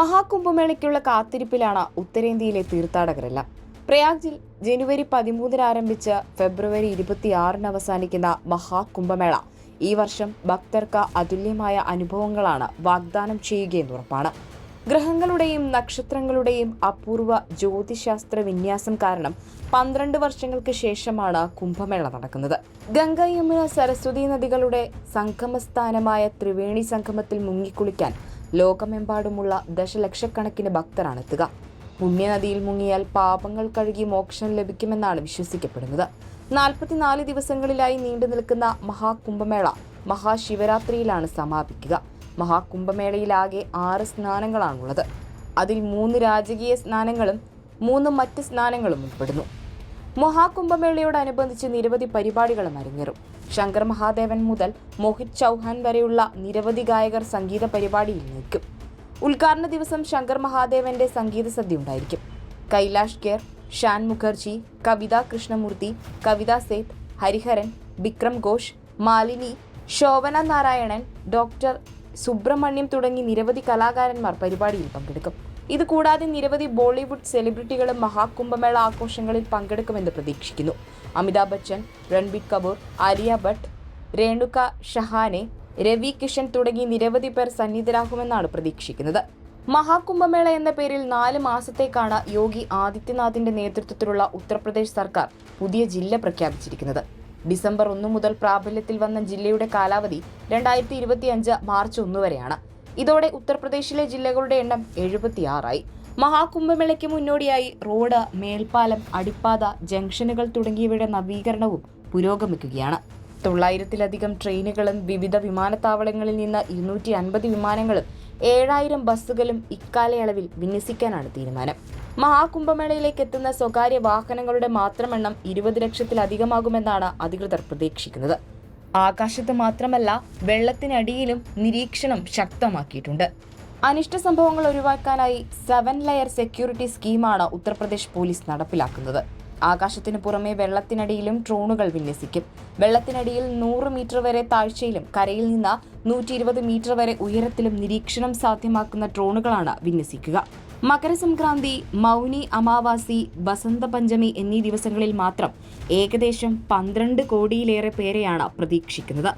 മഹാകുംഭമേളയ്ക്കുള്ള കാത്തിരിപ്പിലാണ് ഉത്തരേന്ത്യയിലെ തീർത്ഥാടകരെല്ലാം. പ്രയാഗ്ജിൽ ജനുവരി പതിമൂന്നിന് ആരംഭിച്ച് ഫെബ്രുവരി ഇരുപത്തിയാറിന് അവസാനിക്കുന്ന മഹാകുംഭമേള ഈ വർഷം ഭക്തർക്ക് അതുല്യമായ അനുഭവങ്ങളാണ് വാഗ്ദാനം ചെയ്യുകയെന്ന് ഉറപ്പാണ്. ഗ്രഹങ്ങളുടെയും നക്ഷത്രങ്ങളുടെയും അപൂർവ ജ്യോതിശാസ്ത്ര വിന്യാസം കാരണം പന്ത്രണ്ട് വർഷങ്ങൾക്ക് ശേഷമാണ് കുംഭമേള നടക്കുന്നത്. ഗംഗ യമുന സരസ്വതി നദികളുടെ സംഗമസ്ഥാനമായ ത്രിവേണി സംഗമത്തിൽ മുങ്ങിക്കുളിക്കാൻ ലോകമെമ്പാടുമുള്ള ദശലക്ഷക്കണക്കിന് ഭക്തരാണ് എത്തുക പുണ്യനദിയിൽ മുങ്ങിയാൽ പാപങ്ങൾ കഴുകി മോക്ഷം ലഭിക്കുമെന്നാണ് വിശ്വസിക്കപ്പെടുന്നത്. നാൽപ്പത്തിനാല് ദിവസങ്ങളിലായി നീണ്ടു നിൽക്കുന്ന മഹാകുംഭമേള മഹാശിവരാത്രിയിലാണ് സമാപിക്കുക. മഹാകുംഭമേളയിലാകെ ആറ് സ്നാനങ്ങളാണുള്ളത്. അതിൽ മൂന്ന് രാജകീയ സ്നാനങ്ങളും മൂന്ന് മറ്റ് സ്നാനങ്ങളും ഉൾപ്പെടുന്നു. മഹാകുംഭമേളയോടനുബന്ധിച്ച് നിരവധി പരിപാടികളും അരങ്ങേറും. ശങ്കർ മഹാദേവൻ മുതൽ മോഹിത് ചൗഹാൻ വരെയുള്ള നിരവധി ഗായകർ സംഗീത പരിപാടിയിൽ നിൽക്കും. ഉദ്ഘാടന ദിവസം ശങ്കർ മഹാദേവന്റെ സംഗീത സദ്യ ഉണ്ടായിരിക്കും. കൈലാഷ് കെയർ ഷാൻ മുഖർജി കവിത കൃഷ്ണമൂർത്തി കവിത സേത്ത് ഹരിഹരൻ വിക്രം ഘോഷ് മാലിനി ശോഭന നാരായണൻ ഡോക്ടർ സുബ്രഹ്മണ്യം തുടങ്ങി നിരവധി കലാകാരന്മാർ പരിപാടിയിൽ പങ്കെടുക്കും. ഇത് കൂടാതെ നിരവധി ബോളിവുഡ് സെലിബ്രിറ്റികളും മഹാകുംഭമേള ആഘോഷങ്ങളിൽ പങ്കെടുക്കുമെന്ന് പ്രതീക്ഷിക്കുന്നു. അമിതാഭ് ബച്ചൻ രൺബീർ കപൂർ ആലിയ ഭട്ട് രേണുക ഷഹാനെ രവി കിഷൻ തുടങ്ങി നിരവധി പേർ സന്നിധരാകുമെന്നാണ് പ്രതീക്ഷിക്കുന്നത്. മഹാകുംഭമേള എന്ന പേരിൽ നാല് മാസത്തേക്കാണ് യോഗി ആദിത്യനാഥിന്റെ നേതൃത്വത്തിലുള്ള ഉത്തർപ്രദേശ് സർക്കാർ പുതിയ ജില്ല പ്രഖ്യാപിച്ചിരിക്കുന്നത്. ഡിസംബർ ഒന്നു മുതൽ പ്രാബല്യത്തിൽ വന്ന ജില്ലയുടെ കാലാവധി രണ്ടായിരത്തി മാർച്ച് ഒന്ന് വരെയാണ്. ഇതോടെ ഉത്തർപ്രദേശിലെ ജില്ലകളുടെ എണ്ണം എഴുപത്തിയാറായി. മഹാകുംഭമേളയ്ക്ക് മുന്നോടിയായി റോഡ് മേൽപ്പാലം അടിപ്പാത ജംഗ്ഷനുകൾ തുടങ്ങിയവയുടെ നവീകരണവും പുരോഗമിക്കുകയാണ്. തൊള്ളായിരത്തിലധികം ട്രെയിനുകളും വിവിധ വിമാനത്താവളങ്ങളിൽ നിന്ന് ഇരുന്നൂറ്റി അൻപത് വിമാനങ്ങളും ഏഴായിരം ബസ്സുകളും ഇക്കാലയളവിൽ വിന്യസിക്കാനാണ് തീരുമാനം. മഹാകുംഭമേളയിലേക്ക് എത്തുന്ന സ്വകാര്യ വാഹനങ്ങളുടെ മാത്രം എണ്ണം ഇരുപത് ലക്ഷത്തിലധികമാകുമെന്നാണ് അധികൃതർ പ്രതീക്ഷിക്കുന്നത്. ആകാശത്ത് മാത്രമല്ല വെള്ളത്തിനടിയിലും നിരീക്ഷണം ശക്തമാക്കിയിട്ടുണ്ട്. അനിഷ്ട സംഭവങ്ങൾ ഒഴിവാക്കാനായി സെവൻ ലെയർ സെക്യൂരിറ്റി സ്കീമാണ് ഉത്തർപ്രദേശ് പോലീസ് നടപ്പിലാക്കുന്നത്. ആകാശത്തിന് പുറമെ വെള്ളത്തിനടിയിലും ഡ്രോണുകൾ വിന്യസിക്കും. വെള്ളത്തിനടിയിൽ നൂറ് മീറ്റർ വരെ താഴ്ചയിലും കരയിൽ നിന്ന് നൂറ്റി മീറ്റർ വരെ ഉയരത്തിലും നിരീക്ഷണം സാധ്യമാക്കുന്ന ഡ്രോണുകളാണ് വിന്യസിക്കുക. മകരസംക്രാന്തി മൗനി അമാവാസി ബസന്ത പഞ്ചമി എന്നീ ദിവസങ്ങളിൽ മാത്രം ഏകദേശം പന്ത്രണ്ട് കോടിയിലേറെ പേരെയാണ് പ്രതീക്ഷിക്കുന്നത്.